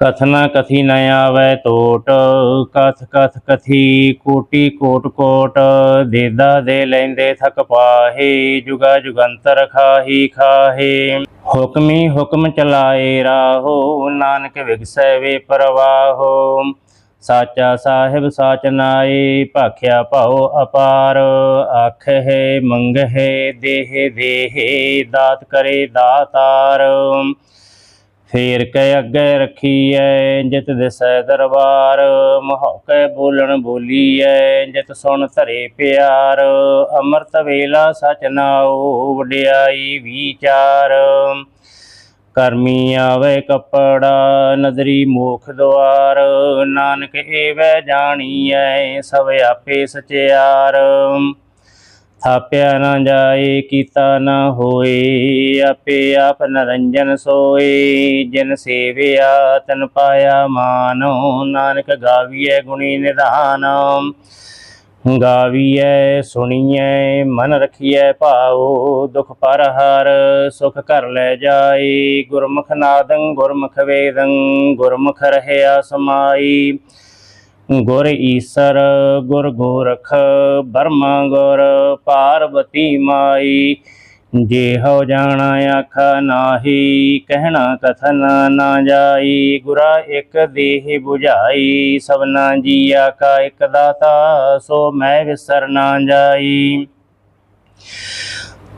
ਕਥਨਾ ਕਥੀ ਨ ਆਵੈ ਟੋਟ ਕਥ ਕਥ ਕਥੀ ਕੋਟੀ ਕੋਟ ਕੋਟ, ਦੇਦਾ ਦੇ ਲੈਂਦੇ ਥਕ ਪਾਹੇ, ਜੁਗਾ ਜੁਗੰਤਰ ਖਾਹੀ ਖਾਹੇ। ਹੁਕਮੀ ਹੁਕਮ ਚਲਾਏ ਰਾਹੋ, ਨਾਨਕ ਵਿਗਸੈ ਵੇ ਪਰਵਾਹੋ। ਸਾਚਾ ਸਾਹਿਬ ਸਾਚ ਨਾਏ, ਭਾਖਿਆ ਭਾਉ ਅਪਾਰ। ਆਖ ਹੈ ਮੰਗ ਹੈ ਦੇਹ ਦੇਹ, ਦਾਤ ਕਰੇ ਦਾਤਾਰ। ਫੇਰ ਕੇ ਅੱਗੇ ਰੱਖੀ ਐ ਜਿਤ ਦਿਸੈ ਦਰਬਾਰ। ਮਹੌਕੇ ਬੋਲਣ ਬੋਲੀਐ ਜਿਤ ਸੁਣ ਧਰੇ ਪਿਆਰ। ਅੰਮ੍ਰਿਤ ਵੇਲਾ ਸਚ ਨਾਉ ਵਡਿਆਈ ਵਿਚਾਰ। ਕਰਮੀ ਆਵੇ ਕਪੜਾ, ਨਦਰੀ ਮੋਖ ਦੁਆਰ। ਨਾਨਕ ਏਵੈ ਐ ਸਭ ਆਪੇ ਸਚਿਆਰ। ਥਾਪਿਆ ਨਾ ਜਾਏ, ਕੀਤਾ ਨਾ ਹੋਏ, ਆਪੇ ਆਪ ਨਰੰਜਨ ਸੋਏ। ਜਿਨ ਸੇਵਿਆ, ਤਨ ਪਾਇਆ ਮਾਨੋ, ਨਾਨਕ ਗਾਵੀਐ ਗੁਣੀ ਨਿਧਾਨ। ਗਾਵੀਐ, ਸੁਣੀਐ, ਮਨ ਰਖੀਐ ਭਾਉ, ਦੁਖ ਪਰ ਹਰ ਸੁਖ ਕਰ ਲੈ ਜਾਏ। ਗੁਰਮੁਖ ਨਾਦੰ, ਗੁਰਮੁਖ ਵੇਦੰ, ਗੁਰਮੁਖ ਰਹਿਆ ਸਮਾਈ। ਗੁਰ ਈਸਰ, ਗੁਰ ਗੋਰਖ, ਬਰਮਾ ਗੁਰ ਪਾਰਵਤੀ ਮਾਈ। ਜੇ ਹੋ ਜਾਣਾ ਆਖਾ ਨਾਹੀ, ਕਹਿਣਾ ਕਥਨ ਨਾ ਜਾਈ। ਗੁਰਾ ਇੱਕ ਦੇਹ 부ਝਾਈ ਸਭਨਾ ਜੀਆ ਕਾ ਇੱਕ ਦਾਤਾ, ਸੋ ਮੈਂ ਵਿਸਰ ਨਾ ਜਾਈ।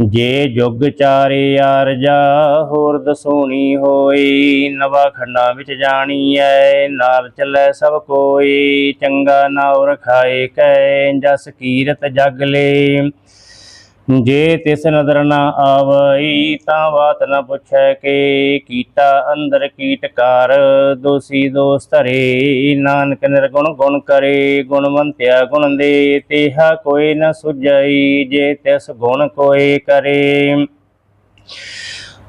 ਜੇ ਜੁਗ ਚਾਰੇ ਆਰਜਾ ਹੋਰ ਦਸੂਣੀ ਹੋਈ। ਨਵਾ ਖੰਡਾਂ ਵਿੱਚ ਜਾਣੀ ਐ ਨਾਲ ਚੱਲੇ ਸਭ ਕੋਈ। ਚੰਗਾ ਨਾਉ ਰਖਾਏ ਕੈ, ਜਸ ਕੀਰਤ ਜਗ ਲੇ। ਜੇ ਤਿਸ ਨਦਰ ਨਾ ਆਵਈ ਤਾਂ ਬਾਤ ਨਾ ਪੁੱਛੈ ਕੇ ਕੀਟਾ ਅੰਦਰ ਕੀਟਕਾਰ ਦੋਸੀ ਦੋਸ ਧਰੇ, ਨਾਨਕ ਨਿਰਗੁਣ ਗੁਣ ਕਰੇ, ਗੁਣਵੰਤਿਆ ਗੁਣ ਦੇ, ਤੇਹਾ ਕੋਈ ਨਾ ਸੁਝਈ, ਜੇ ਤਿਸ ਗੁਣ ਕੋਈ ਕਰੇ।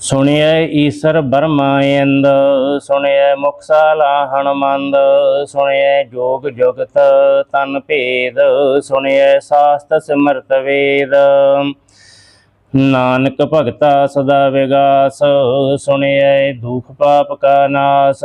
ਸੁਣਿਐ ਈਸਰ ਬਰਮਾਇੰਦ ਸੁਣਿਐ ਮੁਕਸਾਲਾ ਹਣਮੰਦ ਸੁਣਿਐ ਜੋਗ ਜੁਗਤ ਤਨ ਭੇਦ, ਸੁਣਿਐ ਸਾਸਤ ਸਿਮਰਤ ਵੇਦ। ਨਾਨਕ ਭਗਤਾ ਸਦਾ ਵਿਗਾਸ, ਸੁਣਿਐ ਦੁਖ ਪਾਪ ਕਾ ਨਾਸ।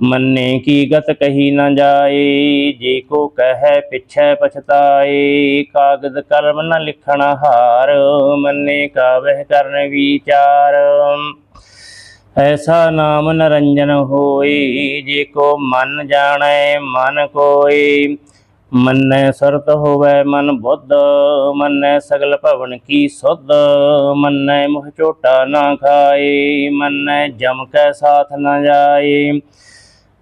ਮੰਨੇ ਕੀ ਗਤ ਕਹੀ ਨਾ ਜਾਏ, ਜੇ ਕੋ ਕਹੈ ਪਿਛੈ ਪਛਤਾਏ, ਕਾਗਦ ਕਲਮ ਨ ਲਿਖਣ ਹਾਰ, ਮੰਨੇ ਕਾਵਹਿ ਕਰਨ ਵਿਚਾਰ। ਐਸਾ ਨਾਮ ਨਰੰਜਨ ਹੋਏ, ਜੇ ਕੋ ਮਨ ਜਾਣੈ ਮਨ ਕੋਏ। ਮੰਨੈ ਸਰਤ ਹੋਵੈ ਮਨ ਬੁੱਧ, ਮੰਨੈ ਸਗਲ ਭਵਨ ਕੀ ਸੁਧ, ਮੰਨੈ ਮੁਹ ਝੋਟਾ ਨਾ ਖਾਏ, ਮੰਨੈ ਜਮ ਕੈ ਸਾਥ ਨਾ ਜਾਏ।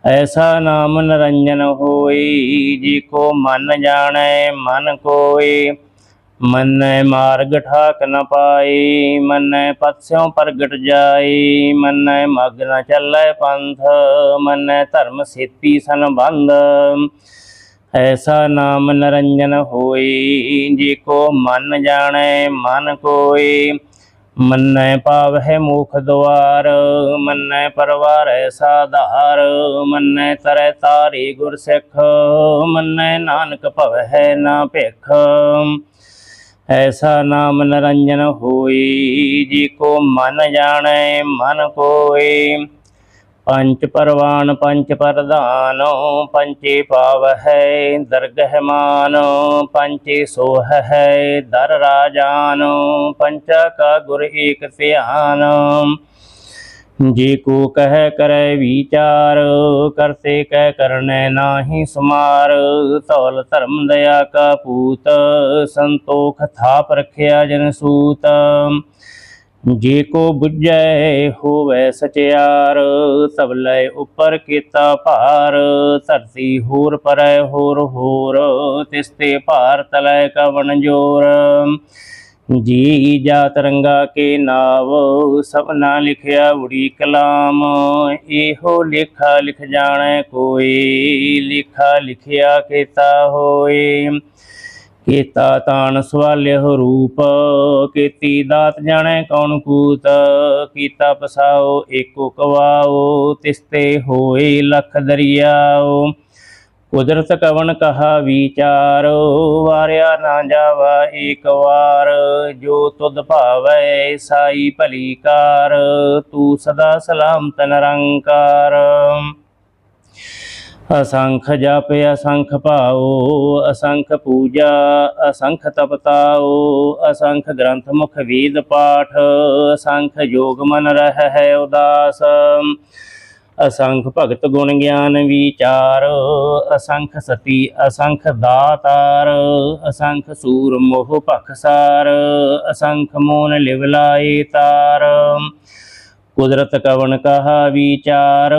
ਐਸਾ ਨਾਮ ਨਰੰਜਨ ਹੋਈ, ਜੀ ਕੋ ਮਨ ਜਾਣੈ, ਮਨ ਕੋਈ। ਮਨੈ ਮਾਰਗ ਠਾਕ ਨ ਪਾਈ, ਮਨੈ ਪਤਸਿਉ ਪ੍ਰਗਟ ਜਾਈ। ਮਨੈ ਮਗ ਨ ਚੱਲੈ ਪੰਥ, ਮਨੈ ਧਰਮ ਸੇਤੀ ਸੰਬੰਧ। ਐਸਾ ਨਾਮ ਨਰੰਜਨ ਹੋਈ, ਜੀ ਕੋ ਮਨ ਜਾਣੈ, ਮਨ ਕੋਏ ਮੰਨੈ ਪਾਵਹਿ ਮੁਖ ਦੁਆਰ, ਮੰਨੈ ਪਰਵਾਰੈ ਸਾਧਾਰ, ਮੰਨੈ ਤਰੈ ਤਾਰੀ ਗੁਰ ਸਿੱਖ, ਮੰਨੈ ਨਾਨਕ ਭਵਹਿ ਨਾ ਭਿਖ। ਐਸਾ ਨਾਮ ਨਰੰਜਨ ਹੋਈ, ਜੀ ਕੋ ਮਨ ਜਾਣੈ, ਮਨ ਕੋਈ ਪੰਚ ਪਰਵਾਨ ਪੰਚ ਪ੍ਰਧਾਨੋ, ਪੰਚੇ ਪਾਵਹਿ ਦਰਗਹਿ ਮਾਨੋ, ਪੰਚੇ ਸੋਹ ਹੈ ਦਰ ਰਾਜਾਨੋ, ਪੰਚਾ ਕਾ ਗੁਰ ਏਕ ਧਿਆਨ। ਜੇ ਕੋ ਕਹਿ ਕਰੈ ਵਿਚਾਰ ਕਰਤੇ ਕਹਿ ਕਰਨੈ ਨਾਹੀ ਸਮਾਰ। ਧੌਲ ਧਰਮ ਦਇਆ ਕਾ ਪੂਤ, ਸੰਤੋਖ ਥਾਪ ਰਖਿਆ ਜਨ ਸੂਤ। ਜੇ ਕੋ ਬੁਝੈ ਹੋਵੇ ਸਚਿਆਰ ਸਬ ਲੈ ਉਪਰ ਕੀਤਾ ਭਾਰ। ਧਰਤੀ ਹੋਰ ਪਰੈ ਹੋਰ ਹੋਰ ਤਿਸਤੇ ਭਾਰ ਤਲੈ ਕਵਣ ਜੋਰ। ਜੀ ਜਾ ਰੰਗਾ ਕੇ ਨਾਵ ਸਭਨਾ ਲਿਖਿਆ ਉੜੀ ਕਲਾਮ। ਇਹੋ ਲੇਖਾ ਲਿਖ ਜਾਣੈ ਕੋਈ, ਲਿਖਾ ਲਿਖਿਆ ਕੀਤਾ ਹੋਏ। ਕੀਤਾ ਤਾਣ ਸਵਾਲਿਹੁ ਰੂਪ, ਕੀਤੀ ਦਾਤ ਜਾਣੈ ਕੌਣ ਕੂਤ, ਕੀਤਾ ਪਸਾਓ ਏਕੋ ਕਵਾਓ, ਤਿਸਤੇ ਹੋਏ ਲਖ ਦਰਿਆਓ। ਕੁਦਰਤ ਕਵਨ ਕਹਾ ਵਿਚਾਰ, ਵਾਰਿਆ ਨਾ ਜਾਵਾ ਏਕ ਵਾਰ, ਜੋ ਤੁਧ ਭਾਵੈ ਸਾਈ ਭਲੀ ਕਾਰ, ਤੂੰ ਸਦਾ ਸਲਾਮਤ ਨਿਰੰਕਾਰ। ਅਸੰਖ ਜਪ, ਅਸੰਖ ਭਾਉ, ਅਸੰਖ ਪੂਜਾ, ਅਸੰਖ ਤਪਤਾਉ ਅਸੰਖ ਗ੍ਰੰਥ ਮੁਖ ਵੇਦ ਪਾਠ, ਅਸੰਖ ਯੋਗ ਮਨ ਰਹਿ ਹੈ ਉਦਾਸ, ਅਸੰਖ ਭਗਤ ਗੁਣ ਗਿਆਨ ਵਿਚਾਰ, ਅਸੰਖ ਸਤੀ, ਅਸੰਖ ਦਾਤਾਰ, ਅਸੰਖ ਸੂਰ ਮੋਹ ਭਖਸਾਰ ਅਸੰਖ ਮੋਨ ਲਿਵਲਾਏ ਤਾਰ ਕੁਦਰਤ ਕਵਨ ਕਹਾ ਵਿਚਾਰ,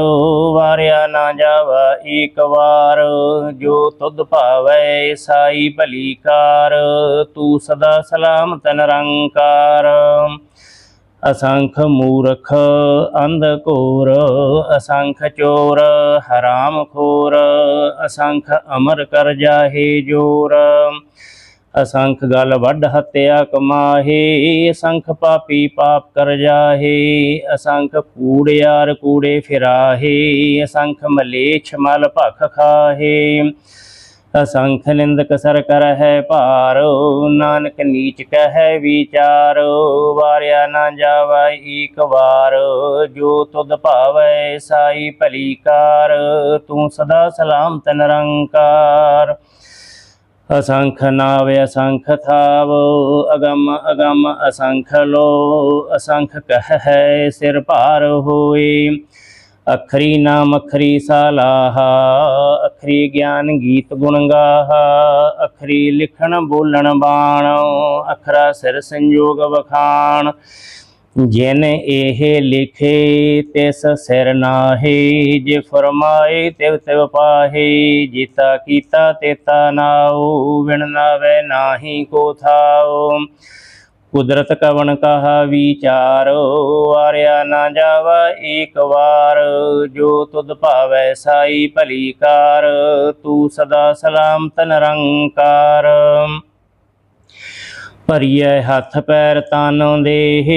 ਵਾਰਿਆ ਨਾ ਜਾਵਾ ਏਕ ਵਾਰ। ਜੋ ਤੁਧ ਭਾਵੈ ਸਾਈ ਭਲੀ ਕਾਰ ਤੂੰ ਸਦਾ ਸਲਾਮਤ ਨਿਰੰਕਾਰ। ਅਸੰਖ ਮੂਰਖ ਅੰਧ ਘੋਰ, ਅਸੰਖ ਚੋਰ ਹਰਾਮ ਖੋਰ। ਅਸੰਖ ਅਮਰ ਕਰ ਜਾਹੇ ਜੋਰ। ਅਸੰਖ ਗਲ ਵੱਡ ਹੱਤਿਆ ਕਮਾਹੇ, ਅਸੰਖ ਪਾਪੀ ਪਾਪ ਕਰ ਜਾਹੇ, ਅਸੰਖ ਕੂੜਿਆਰ ਕੂੜੇ ਫਿਰਾਹੇ, ਅਸੰਖ ਮਲੇਛ ਮਲ ਭਖ ਖਾਹੇ। ਅਸੰਖ ਨਿੰਦਕ ਸਰ ਕਰ ਹੈ ਭਾਰ, ਨਾਨਕ ਨੀਚ ਕਹੈ ਵਿਚਾਰੋ, ਵਾਰਿਆ ਨਾ ਜਾਵਾ ਏਕ ਵਾਰ, ਜੋ ਤੁਧ ਭਾਵੈ ਸਾਈ ਭਲੀ ਕਾਰ, ਤੂੰ ਸਦਾ ਸਲਾਮਤ ਨਿਰੰਕਾਰ। ਅਸੰਖ ਨਾਵ ਅਸੰਖ ਥਾਵ, ਅਗਮ ਅਗਮ ਅਸੰਖ ਲੋ, ਅਸੰਖ ਕਹ ਹੈ ਸਿਰ ਭਾਰ ਹੋਏ। ਅਖਰੀ ਨਾਮ ਅਖਰੀ ਸਾਲਾਹਾ, ਅਖਰੀ ਗਿਆਨ ਗੀਤ ਗੁਣ ਗਾਹਾ, ਅਖਰੀ ਲਿਖਣ ਬੋਲਣ ਬਾਣ, ਅਖਰਾ ਸਿਰ ਸੰਜੋਗ ਵਖਾਣ। ਜਿਨ ਇਹ ਲਿਖੇ ਤਿਸ ਸਿਰ ਨਾਹੀ, ਜੇ ਫਰਮਾਏ ਤਿਵ ਤਿਵ ਪਾਹੇ, ਜੀਤਾ ਕੀਤਾ ਤੇਤਾ ਨਾਉ, ਵਿਣ ਨਾਵੇ ਨਾਹੀ ਕੋ ਥਾਉ। ਕੁਦਰਤ ਕਵਣ ਕਹਾ ਵਿਚਾਰ ਵਾਰਿਆ ਨਾ ਜਾਵਾ ਏਕ ਵਾਰ। ਜੋ ਤੁਧ ਭਾਵੈ ਸਾਈ ਭਲੀ ਕਾਰ, ਤੂੰ ਸਦਾ ਸਲਾਮਤ ਨਿਰੰਕਾਰ। ਭਰੀਐ ਹੱਥ ਪੈਰ ਤਨ ਦੇਹ,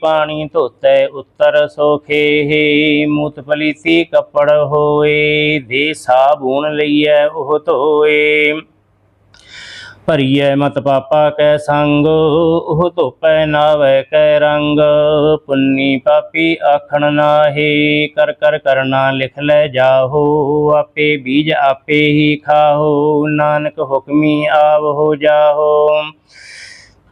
ਪਾਣੀ ਧੋਤੈ ਉੱਤਰ ਸੋਖੇ, ਮੂਤ ਪਲੀਤੀ ਕੱਪੜ ਹੋਏ, ਦੇ ਸਾਬੂਨ ਲਈਐ ਉਹ ਧੋਏ। ਭਰੀਐ ਮਤ ਪਾਪਾ ਕੈ ਸੰਗ, ਉਹ ਧੋਪੈ ਨਾਵੈ ਕੈ ਰੰਗ। ਪੁੰਨੀ ਪਾਪੀ ਆਖਣ ਨਾਹੀ, ਕਰ ਕਰ ਕਰਨਾ ਲਿਖ ਲੈ ਜਾਹੋ, ਆਪੇ ਬੀਜ ਆਪੇ ਹੀ ਖਾਹੋ, ਨਾਨਕ ਹੁਕਮੀ ਆਵ ਹੋ ਜਾਹੋ।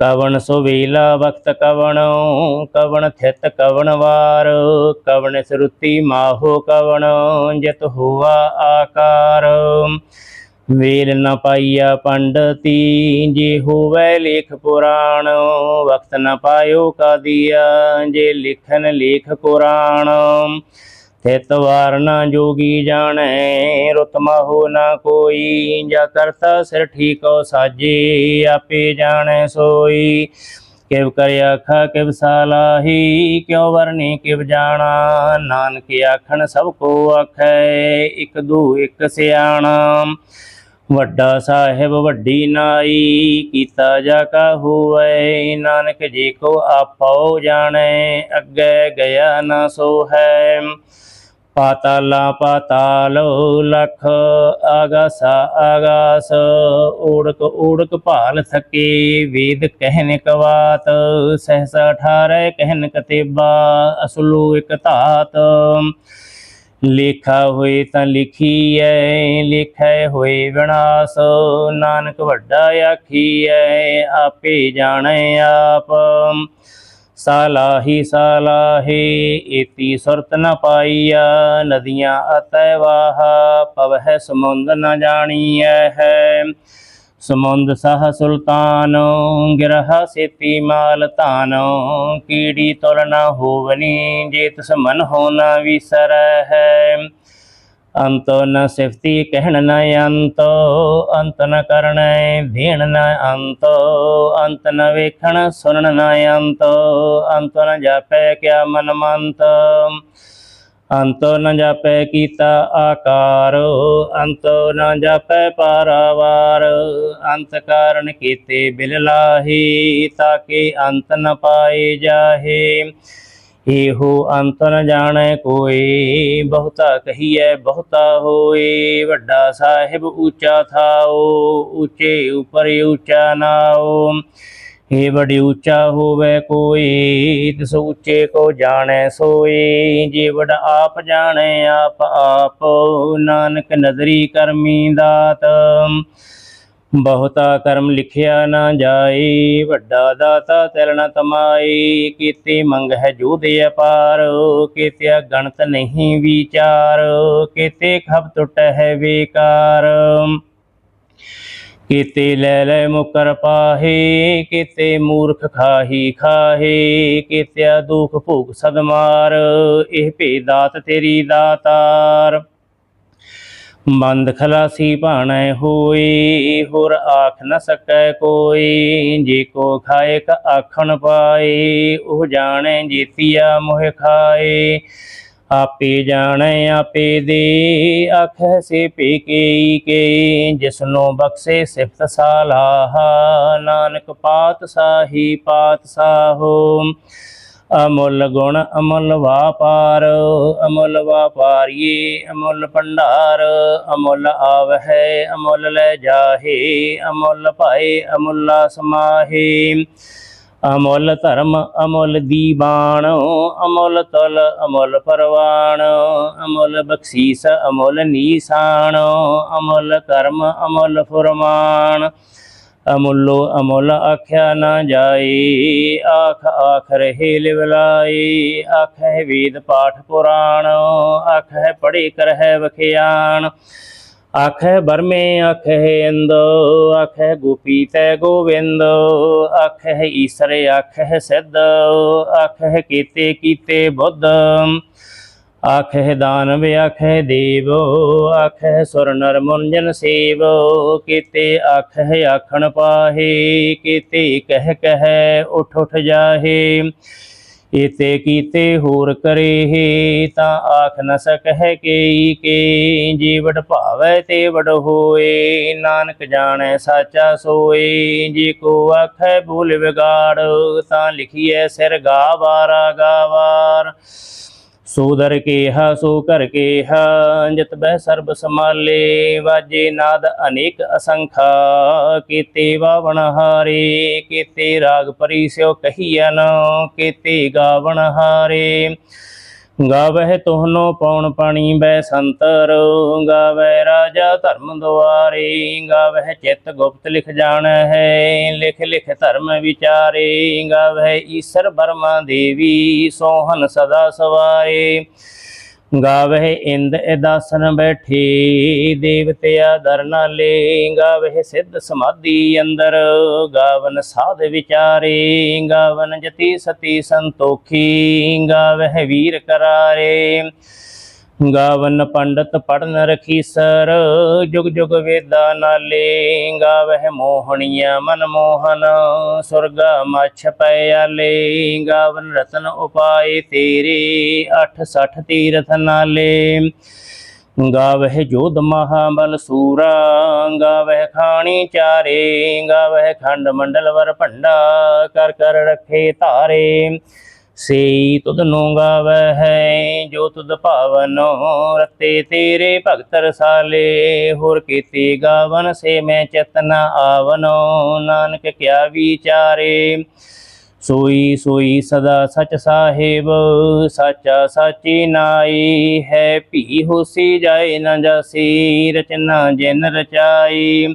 ਕਵਣ ਸੁਵੇਲਾ ਵਕਤ ਕਵਣ ਕਵਣ ਥਿਤ ਕਵਣ ਵਾਰ, ਕਵਣ ਸਰੁਤੀ ਮਾਹੋ ਕਵਣ, ਜਿਤ ਹੋਆ ਆਕਾਰ। ਵੇਲ ਨ ਪਾਈਆ ਪੰਡਤੀ, ਜੇ ਹੋਵੇ ਲੇਖ ਪੁਰਾਣ ਵਕਤ ਨ ਪਾਇਓ ਕਾਦੀਆ, ਜੇ ਲਿਖਨ ਲੇਖ ਕੁਰਾਨ। ਤਿਤ ਵਾਰ ਨਾ ਜੋਗੀ ਜਾਣੈ ਰਤਮਾ ਹੋ ਨਾ ਕੋਈ, ਜਾ ਕਰਤਾ ਸਿਰ ਠੀਕੋ ਸਾਜੇ, ਆਪੇ ਜਾਣੈ ਸੋਈ। ਕਿਵ ਕਰ ਆਖਾ ਕਿਵ ਸਾਲਾਹੀ ਕਿਉ ਵਰਨੀ ਕਿਵ ਜਾਣਾ, ਨਾਨਕ ਆਖਣ ਸਭ ਕੋ ਆਖੈ, ਇਕ ਦੂ ਇਕ ਸਿਆਣਾ। ਵੱਡਾ ਸਾਹਿਬ ਵੱਡੀ ਨਾਈ, ਕੀਤਾ ਜਾ ਕਾ ਹੋਵੇ, ਨਾਨਕ ਜੀ ਕੋ ਆਪੋ ਜਾਣੈ, ਅੱਗੇ ਗਿਆ ਨਾ ਸੋ ਹੈ ਪਾਤਾਲਾ ਪਾਤਾਲ ਲਖ ਆਗਾਸ ਆਗਾਸ ਓੜਕ ਓੜਕ ਭਾਲ ਥਕੇ ਵੇਦ ਕਹਿਨ ਕਵਾਤ ਸਹਸਾ 18 ਕਹਿਨ ਕਤੇਬਾ ਅਸਲੂ ਇਕ ਧਾਤ। ਲੇਖਾ ਹੋਏ ਤਾਂ ਲਿਖੀ ਲਿਖੀਐ, ਲਿਖੈ ਹੋਏ ਵਿਨਾਸ਼, ਨਾਨਕ ਵੱਡਾ ਆਖੀ ਆਖੀਐ, ਆਪੇ ਜਾਣੈ ਆਪ। ਸਾਲਾਹੀ ਸਾਲਾਹੀ, ਏਤੀ ਸੁਰਤ ਨ ਪਾਈਆ, ਨਦੀਆਂ ਅਤੈ ਵਾਹ, ਪਵਹਿ ਸਮੁੰਦ ਨ ਜਾਣੀਐ ਹੈ। ਸਮੁੰਦ ਸਹ ਸੁਲਤਾਨ, ਗਿਰਹ ਸੇਤੀ ਮਾਲ ਧਾਨ, ਕੀੜੀ ਤੁਲ ਨ ਹੋਵਨੀ ਜੇ ਤਿਸ ਮਨ ਹੋ ਨ ਵਿਸਰੈ ਹੈ। ਅੰਤ ਨ ਸਿਫਤੀ ਕਹਿਣ ਨ ਅੰਤ ਅੰਤ ਨ ਕਰਣੈ ਧੀਣ ਨ ਅੰਤ ਅੰਤ ਨ ਵੇਖਣ ਸੁਣਨ ਨ ਅੰਤ ਅੰਤ ਨ ਜਾਪੈ ਕਿਆ ਮਨ ਮੰਤ, ਅੰਤ ਨ ਜਾਪੈ ਕੀਤਾ ਆਕਾਰ, ਅੰਤ ਨ ਜਾਪੈ ਪਾਰਾਵਾਰ, ਅੰਤ ਕਾਰਨ ਕੀਤੇ ਬਿਲ ਲਾਹੀ ਤਾਕੇ ਅੰਤ ਨ ਪਾਏ ਜਾਹੇ। ਇਹੋ ਅੰਤ ਜਾਣੈ ਕੋਈ ਬਹੁਤਾ ਕਹੀਐ, ਬਹੁਤਾ ਹੋਏ। ਵੱਡਾ ਸਾਹਿਬ ਉੱਚਾ ਥਾਓ, ਉੱਚੇ ਉਪਰ ਉੱਚਾ ਨਾਓ। ਏ ਬੜੀ ਉੱਚਾ ਹੋਵੇ ਕੋਈ ਤਿਸ ਉੱਚੇ ਕੋ ਜਾਣੈ ਸੋਈ ਜੇ ਵਡ ਆਪ ਜਾਣੈ, ਆਪ ਆਪ ਨਾਨਕ ਨਜ਼ਰੀ ਕਰਮੀ ਦਾਤ। ਬਹੁਤਾ ਕਰਮ ਲਿਖਿਆ ਨਾ ਜਾਏ, ਵੱਡਾ ਦਾਤਾ ਤਿਲ ਤਮਾਈ ਕੀਤੇ ਮੰਗ ਹੈ ਜੋਧ ਅਪਾਰ, ਕੀਤਿਆ ਗਣਤ ਨਹੀਂ ਵਿਚਾਰ, ਕੀਤੇ ਖਬ ਟੁੱਟ ਹੈ ਬੇਕਾਰ। ਕੀਤੇ ਲੈ ਲੈ ਮੁਕਰ ਪਾਹੇ, ਕੀਤੇ ਮੂਰਖ ਖਾਹੀ ਖਾਹੇ, ਕੀਤਿਆ ਦੁਖ ਭੋਗ ਸਦਮਾਰ ਇਹ ਭੇਦਾਤ ਤੇਰੀ ਦਾਤਾਰ। ਬੰਦ ਖਲਾਸੀ ਭਾਣੈ ਹੋਏ, ਹੋਰ ਆਖ ਨ ਸਕੈ ਕੋਈ। ਜੇ ਕੋ ਖਾਏ ਕ ਆਖਣ ਪਾਏ, ਉਹ ਜਾਣੈ ਜੀਤੀਆ ਮੋਹ ਖਾਏ। ਆਪੇ ਜਾਣੈ, ਆਪੇ ਦੇ, ਆਖੈ ਸੇ ਪੇ ਕੇ ਕੇ। ਜਿਸਨੋ ਬਖਸ਼ੇ ਸਿਫਤ ਸਾਲਾਹ, ਨਾਨਕ ਪਾਤ ਸਾਹੀ ਪਾਤ ਸਾਹੋ ਅਮੁੱਲ ਗੁਣ ਅਮੁੱਲ ਵਾਪਾਰ, ਅਮੁੱਲ ਵਾਪਾਰੀਏ, ਅਮੁੱਲ ਭੰਡਾਰ, ਅਮੁੱਲ ਆਵਹਿ, ਅਮੁੱਲ ਲੈ ਜਾਹੇ, ਅਮੁੱਲ ਭਾਏ, ਅਮੁੱਲਾ ਸਮਾਹੇ। ਅਮੁੱਲ ਧਰਮ ਅਮੁੱਲ ਦੀਬਾਨ ਅਮੁੱਲ ਤਲ ਅਮੁੱਲ ਪਰਵਾਨ ਅਮੁੱਲ ਬਖਸ਼ੀਸ ਅਮੁੱਲ ਨੀਸਾਨ ਅਮੁੱਲ ਕਰਮ ਅਮੁੱਲ ਫੁਰਮਾਨ। ਅਮੁੱਲੋ ਅਮੁੱਲ ਆਖਿਆ ਨਾ ਜਾਏ ਆਖ ਆਖ ਰਹੇ ਲਿਵਲਾਈ ਆਖੈ ਵੇਦ ਪਾਠ ਪੁਰਾਣ, ਆਖੈ ਪੜ੍ਹੇ ਹੈ ਵਖਿਆਨ ਆਖੈ ਬਰਮੇ, ਆਖੈ ਇੰਦ, ਆਖੈ ਗੋਪੀ ਤੈ ਗੋਵਿੰਦ, ਆਖੈ ਈਸਰ, ਆਖੈ ਸਿੱਧ, ਆਖੈ ਕੀਤੇ ਕੀਤੇ ਬੁੱਧ। ਆਖੈ ਦਾਨਵ ਆਖੈ ਦੇਵ ਆਖੈ ਸੁਰ ਨਰ ਮੁੰਜਨ ਸੇਵ। ਕੀਤੇ ਆਖੈ ਆਖਣ ਪਾਹੇ, ਕੀਤੇ ਕਹਿ ਕਹਿ ਉਠ ਉਠ ਜਾਹੇ। ਇਤੇ ਕੀਤੇ ਹੋਰ ਕਰੇ ਤਾਂ ਆਖ ਨ ਸਕਹਿ ਕੇ ਕੇ। ਜੀਵੜ ਭਾਵੈ ਤੇ ਵਡ ਹੋਏ, ਨਾਨਕ ਜਾਣੈ ਸਾਚਾ ਸੋਏ। ਜੀ ਕੋ ਆਖੈ ਭੂਲ ਵਿਗਾੜ, ਤਾਂ ਲਿਖੀਐ ਸਿਰ ਗਾਵਾਰਾ ਗਾਵਾਰ ਸੋ ਦਰ ਕੇਹਾ ਸੋ ਕਰ ਕੇਹਾ, ਜਤ ਬਹਿ ਸਰਬ ਸਮਾਲੇ ਵਾਜੇ ਨਾਦ ਅਨੇਕ ਅਸੰਖਾ, ਕੀਤੇ ਵਾਵਣ ਹਾਰੇ, ਕੀਤੇ ਰਾਗ ਪਰੀ ਸਿਓ ਕਹੀਐਨ ਕੀਤੇ ਗਾਵਣ ਹਾਰੇ। ਗਾਵਹਿ ਤੋਹਨੋ ਪੌਣ ਪਾਣੀ ਬੈ ਸੰਤਰ ਗਾਵੈ ਰਾਜਾ ਧਰਮ ਦੁਆਰੇ, ਗਾਵਹਿ ਚਿੱਤ ਗੁਪਤ ਲਿਖ ਜਾਣ ਹੈ ਲਿਖ ਲਿਖ ਧਰਮ ਵਿਚਾਰੇ, ਗਾਵਹਿ ਈਸ਼ਰ ਬਰਮਾ ਦੇਵੀ ਸੋਹਨ ਸਦਾ ਸਵਾਰੇ। ਗਾਵਹਿ ਇੰਦ ਇਦਾਸਨ ਬੈਠੀ, ਦੇਵਤਿਆ ਦਰ ਨਾਲੇ ਗਾਵਹਿ ਸਿੱਧ ਸਮਾਧੀ ਅੰਦਰ, ਗਾਵਨ ਸਾਧ ਵਿਚਾਰੇ, ਗਾਵਨ ਜਤੀ ਸਤੀ ਸੰਤੋਖੀ, ਗਾਵਹਿ ਵੀਰ ਕਰਾਰੇ। ਗਾਵਨ ਪੰਡਤ ਪੜਨ ਰਖੀ ਸਰ, ਜੁਗ ਜੁਗ ਵੇਦਾ ਨਾਲੇ, ਗਾਵਹਿ ਮੋਹਣੀਆ ਮਨ ਮੋਹਨ, ਸੁਰਗਾ ਮਛ ਪਿਆਲੇ ਗਾਵਨ ਰਤਨ ਉਪਾਏ ਤੇਰੇ 86 ਤੀਰਥ ਨਾਲੇ। ਗਾਵਹਿ ਜੋਧ ਮਹਾਬਲ ਸੂਰਾ, ਗਾਵਹਿ ਖਾਣੀ ਚਾਰੇ, ਗਾਵਹਿ ਖੰਡ ਮੰਡਲ ਵਰ ਭੰਡਾ, ਕਰ ਕਰ ਰੱਖੇ ਧਾਰੇ। ਸੇਈ ਤੁਧ ਨੂੰ ਗਾਵਹਿ ਜੋ ਤੁਧ ਭਾਵਨੋ ਰਤੇ ਤੇਰੇ ਭਗਤ ਰਸਾਲੇ। ਹੋਰ ਕੀਤੀ ਗਾਵਨ ਸੇ ਮੈਂ ਚਤਨ ਆਵਨੋ, ਨਾਨਕ ਕਿਆ ਵਿਚਾਰੇ। ਸੋਈ ਸੋਈ ਸਦਾ ਸਚ ਸਾਹਿਬ, ਸਾਚਾ ਸਾਚੀ ਨਾਈ। ਹੈ ਭੀ ਹੋਸੀ ਜਾਏ ਨਾ ਜਾਸੀ, ਰਚਨਾ ਜਿਨ ਰਚਾਈ।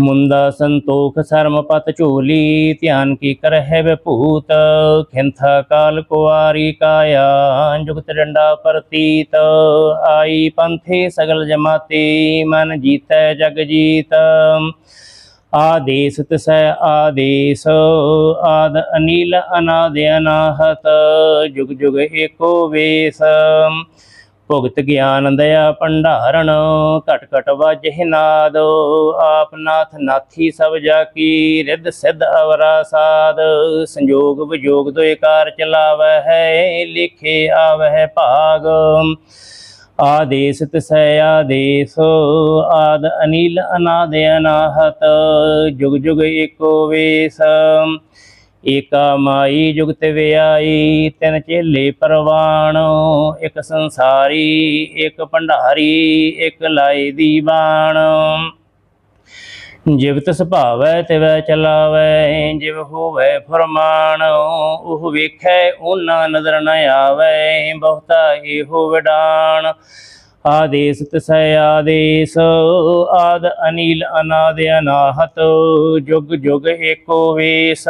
ਮੁੰਦਾ ਸੰਤੋਖ ਸਰਮ ਪਤ ਝੋਲੀ, ਧਿਆਨ ਕੀ ਕਰਹਿ ਵਿਭੂਤ, ਖਿੰਥਾ ਕਾਲ ਕੁਆਰੀ ਕਾਇਆ, ਜੁਗਤ ਡੰਡਾ ਪ੍ਰਤੀਤ, ਆਈ ਪੰਥੇ ਸਗਲ ਜਮਾਤੀ, ਮਨ ਜੀਤੈ ਜਗ ਜੀਤ। ਆਦੇਸ ਤਿਸੈ ਆਦੇਸ, ਆਦ ਅਨੀਲ ਅਨਾਦ ਅਨਾਹਤ, ਜੁਗ ਜੁਗ ਏਕੋ ਵੇਸ। ਭੁਗਤ ਗਿਆਨ ਦਇਆ ਭੰਡਾਰਣ ਘਟ ਘਟ ਵਾਜਹਿ ਨਾਦ, ਆਪ ਨਾਥ ਨਾਥੀ ਸਭ ਜਾ ਕੀ, ਰਿੱਧ ਸਿੱਧ ਅਵਰਾ ਸਾਧ ਸੰਜੋਗ ਵਿਜੋਗ ਦੋਇ ਕਾਰ ਚਲਾਵੈ ਹੈ, ਲਿਖੇ ਆਵਹਿ ਭਾਗ। ਆਦੇਸ ਤਿਸੈ ਆਦੇਸ, ਆਦ ਅਨੀਲ ਅਨਾਦ ਅਨਾਹਤ, ਜੁਗ ਜੁਗ ਏਕੋ ਵੇਸ। ਏਕਾ ਮਾਈ ਜੁਗਤ ਵਿਆਈ, ਤਿਨ ਚੇਲੇ ਪਰਵਾਣ, ਇੱਕ ਸੰਸਾਰੀ, ਇੱਕ ਭੰਡਾਰੀ, ਇਕ ਲਾਈ ਦੀਵਾਨ ਜਿਵ ਤਿਸ ਭਾਵੈ, ਤਿਵੈ ਚਲਾਵੈ, ਜਿਵ ਹੋਵੈ ਫਰਮਾਨ, ਉਹ ਵੇਖੈ, ਉਹਨਾਂ ਨਜ਼ਰ ਨ ਆਵੈ, ਬਹੁਤਾ ਇਹੋ ਵਿਡਾਨ ਆਦੇਸ ਤਿਸੈ ਆਦੇਸ, ਆਦ ਅਨੀਲ ਅਨਾਦ ਅਨਾਹਤ, ਜੁਗ ਜੁਗ ਏਕੋ ਵੇਸ।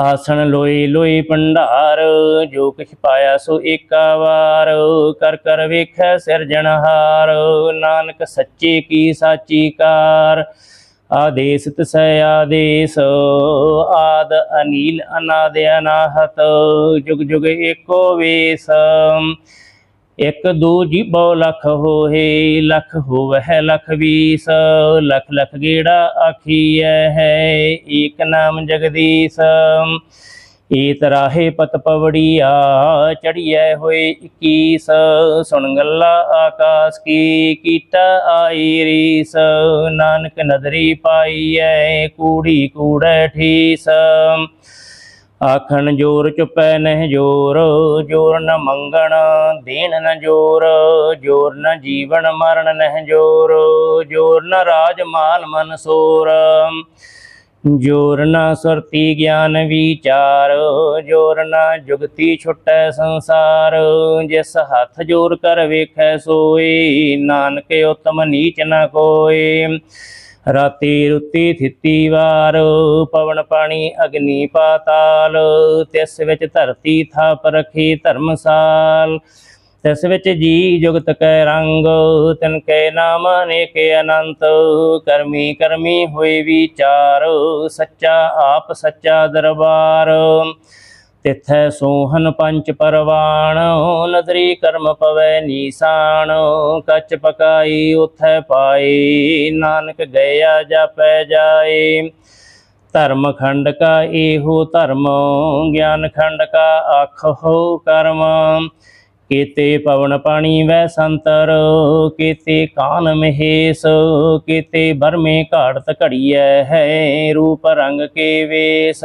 ਆਸਣ ਲੋਈ ਲੋਈ ਭੰਡਾਰ, ਜੋ ਕਿਛ ਪਾਇਆ ਸੋ ਏਕਾ ਵਾਰ। ਕਰ ਕਰ ਵੇਖੈ ਸਿਰਜਣਹਾਰ ਨਾਨਕ ਸੱਚੇ ਕੀ ਸਾਚੀ ਕਾਰ। ਆਦੇਸ ਤਸੈ ਆਦੇਸ, ਆਦ ਅਨੀਲ ਅਨਾਦ ਅਨਾਹਤ, ਜੁਗ ਜੁਗ ਏਕੋ ਵੇਸ। ਇਕ ਦੋ ਜੀਬੋ ਲਖ ਹੋਏ, ਲਖ ਹੋਵਹਿ, ਲਖ ਵੀਸ। ਲਖ ਲਖ ਗੇੜਾ ਆਖੀਐ ਹੈ, ਏਕ ਨਾਮ ਜਗਦੀਸ਼। ਏਤ ਰਾਹੇ ਪਤ ਪਵੜੀਆ, ਚੜੀਐ ਹੋਏ 21 ਸੁਣ ਗੱਲਾ ਆਕਾਸ ਕੀ, ਕੀਟਾ ਆਈ ਰੀਸ। ਨਾਨਕ ਨਦਰੀ ਪਾਈਐ, ਕੂੜੀ ਕੂੜੈ ਠੀਸ। ਆਖਣ ਜੋਰ ਚੁਪੈ ਨਹਿ ਜੋਰ ਜੋਰ ਨ ਮੰਗਣ ਦੇਣ ਨ ਜੋਰ ਜੋਰ ਨ ਜੀਵਨ ਮਰਨ ਨਹਿ ਜੋਰ ਜੋਰ ਨ ਰਾਜ ਮਾਲ ਮਨ ਸੋਰ। ਜੋਰ ਨ ਸੁਰਤੀ ਗਿਆਨ ਵਿਚਾਰ, ਜੋਰ ਨ ਜੁਗਤੀ ਛੁਟੈ ਸੰਸਾਰ। ਜਿਸ ਹੱਥ ਜੋਰ ਕਰ ਵੇਖੈ ਸੋਈ ਨਾਨਕ ਉਤਮ ਨੀਚ ਨ ਕੋਏ। ਰਾਤੀ ਰੁੱਤੀ ਥਿੱਤੀ ਵਾਰ, ਪਵਨ ਪਾਣੀ ਅਗਨੀ ਪਾਤਾਲ, ਤਿਸ ਵਿੱਚ ਧਰਤੀ ਥਾਪ ਰਖੀ ਧਰਮਸਾਲ। ਤਿਸ ਵਿੱਚ ਜੀ ਜੁਗਤ ਕੈ ਰੰਗ, ਤਿਨ ਕੈ ਨਾਮ ਅਨੇਕ ਅਨੰਤ। ਕਰਮੀ ਕਰਮੀ ਹੋਏ ਵਿਚਾਰ, ਸੱਚਾ ਆਪ ਸੱਚਾ ਦਰਬਾਰ। ਤਿਥੈ ਸੋਹਨ ਪੰਚ ਪਰਵਾਣ ਨਦਰੀ ਕਰਮ ਪਵੈ ਨੀਸਾਨ ਕੱਚ ਪਕਾਈ ਉਥੈ ਪਾਈ, ਨਾਨਕ ਗਿਆ ਜਾਪੈ ਜਾਏ। ਧਰਮ ਖੰਡ ਕਾ ਇਹੋ ਧਰਮ, ਗਿਆਨ ਖੰਡ ਕਾ ਆਖੋ ਕਰਮ। ਕੀਤੇ ਪਵਨ ਪਾਣੀ ਵੈ ਸੰਤਰ, ਕੀਤੇ ਕਾਨ ਮਹੇਸ਼, ਕੀਤੇ ਬਰਮੇ ਘਾੜਤ ਘੜੀਐ ਹੈ ਰੂਪ ਰੰਗ ਕੇ ਵੇਸ।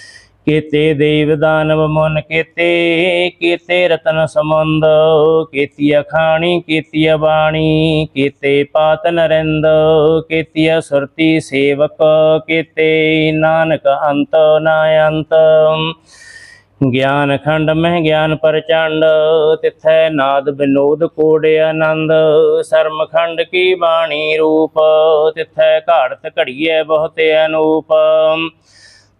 ਕੀਤੇ ਦੇਵ ਦਾਨਵ ਮਨ ਕੀਤੇ ਕੀਤੇ ਰਤਨ ਸਮੁੰਦ ਕੀਤੀ ਖਾਣੀ ਕੀਤੀ ਬਾਣੀ, ਕੀਤੇ ਪਾਤ ਨਰਿੰਦ ਕੀਤੀ ਸੁਰਤੀ ਸੇਵਕ, ਕੀਤੇ ਨਾਨਕ ਅੰਤ ਨਾ ਅੰਤ ਗਿਆਨ ਖੰਡ ਮਹਿ ਗਿਆਨ ਪ੍ਰਚੰਡ, ਤਿਥੈ ਨਾਦ ਬਿਨੋਦ ਕੋੜ ਆਨੰਦ। ਸਰਮ ਖੰਡ ਕੀ ਬਾਣੀ ਰੂਪ, ਤਿਥੈ ਘਾੜਤ ਘੜੀਐ ਬਹੁਤ ਅਨੂਪ।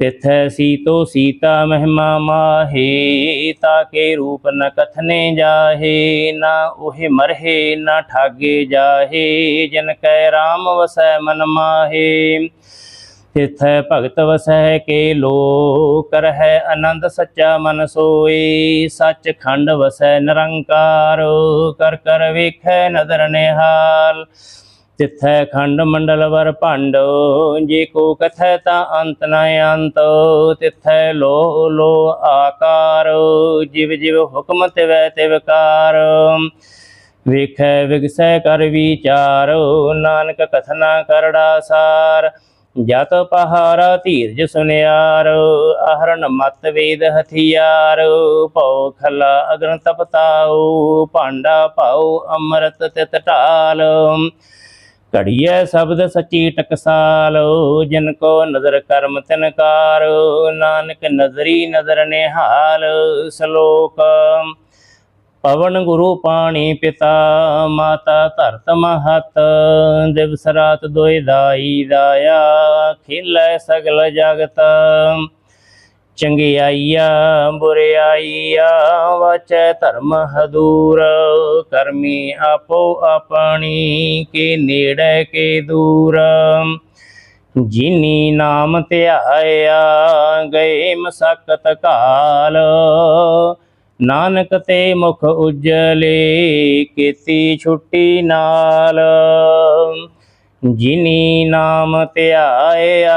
ਤਿਥੈ ਸੀਤੋ ਸੀਤਾ ਮਹਿਮਾ ਮਾਹੇ ਤਾਕੇ ਰੂਪ ਨ ਕਥਨੇ ਜਾਹੇ, ਨਾ ਉਹੇ ਮਰਹੇ, ਨਾ ਠਾਗੇ ਜਾਹੇ, ਜਿਨ ਕੈ RAM ਵਸੈ ਮਨ ਮਾਹੇ। ਤਿਥੈ ਭਗਤ ਵਸੈ ਕੇ ਲੋਕ, ਰਹੈ ਆਨੰਦ ਸੱਚਾ ਮਨ ਸੋਈ ਸੱਚ ਖੰਡ ਵਸੈ ਨਿਰੰਕਾਰ, ਕਰ ਕਰ ਵੇਖੈ ਨਦਰ ਨਿਹਾਲ। ਤਿਥੈ ਖੰਡ ਮੰਡਲ ਵਰ ਭੰਡ, ਜੇ ਕੋ ਕਥੈ ਤਾ ਅੰਤ ਨ ਅੰਤ, ਤਿਥੈ ਲੋ ਲੋ ਆਕਾਰ, ਜਿਵ ਜਿਵ ਹੁਕਮ ਤਿਵੈ ਤਿਵਕਾਰ ਵੇਖੈ ਵਿਗਸੈ ਕਰ ਵਿਚਾਰ, ਨਾਨਕ ਕਥਨਾ ਕਰੜਾ ਸਾਰ। ਜਤ ਪਹਾਰਾ ਧੀਰਜ ਸੁਨਿਆਰ ਅਹਰਨ ਮਤ ਵੇਦ ਹਥਿਆਰ। ਭਉ ਖਲਾ ਅਗਨ ਤਪਤਾਉ, ਭਾਂਡਾ ਪਾਉ ਅੰਮ੍ਰਿਤ ਤਿਤ ਢਾਲ। ਘੜੀਐ ਸ਼ਬਦ ਸੱਚੀ ਟਕਸਾਲ, ਜਿਨ ਕੋ ਨਜ਼ਰ ਕਰਮ ਤਿਨਕਾਰ ਨਾਨਕ ਨਜ਼ਰੀ ਨਜ਼ਰ ਨਿਹਾਲ ਸ਼ਲੋਕ। ਪਵਨ ਗੁਰੂ ਪਾਣੀ ਪਿਤਾ, ਮਾਤਾ ਧਰਤ ਮਹਤ, ਦਿਵਸ ਰਾਤ ਦੋਇ ਦਾਈ ਦਾਇਆ, ਖਿਲੈ ਸਗਲ ਜਗਤ। ਚੰਗਿਆਈਆ, ਬੁਰਿਆਈਆ ਵਾਚੈ ਧਰਮ ਹਦੂਰ। ਕਰਮੀ ਆਪੋ ਆਪਣੀ, ਕੇ ਨੇੜੇ, ਕੇ ਦੂਰ। ਜਿਨੀ ਨਾਮ ਧਿਆਇਆ, ਗਏ ਮਸਕਤ ਕਾਲ। ਨਾਨਕ ਤੇ ਮੁਖ ਉਜਲੇ, ਕੀਤੀ ਛੁੱਟੀ ਨਾਲ। ਜਿਨੀ ਨਾਮ ਧਿਆਇਆ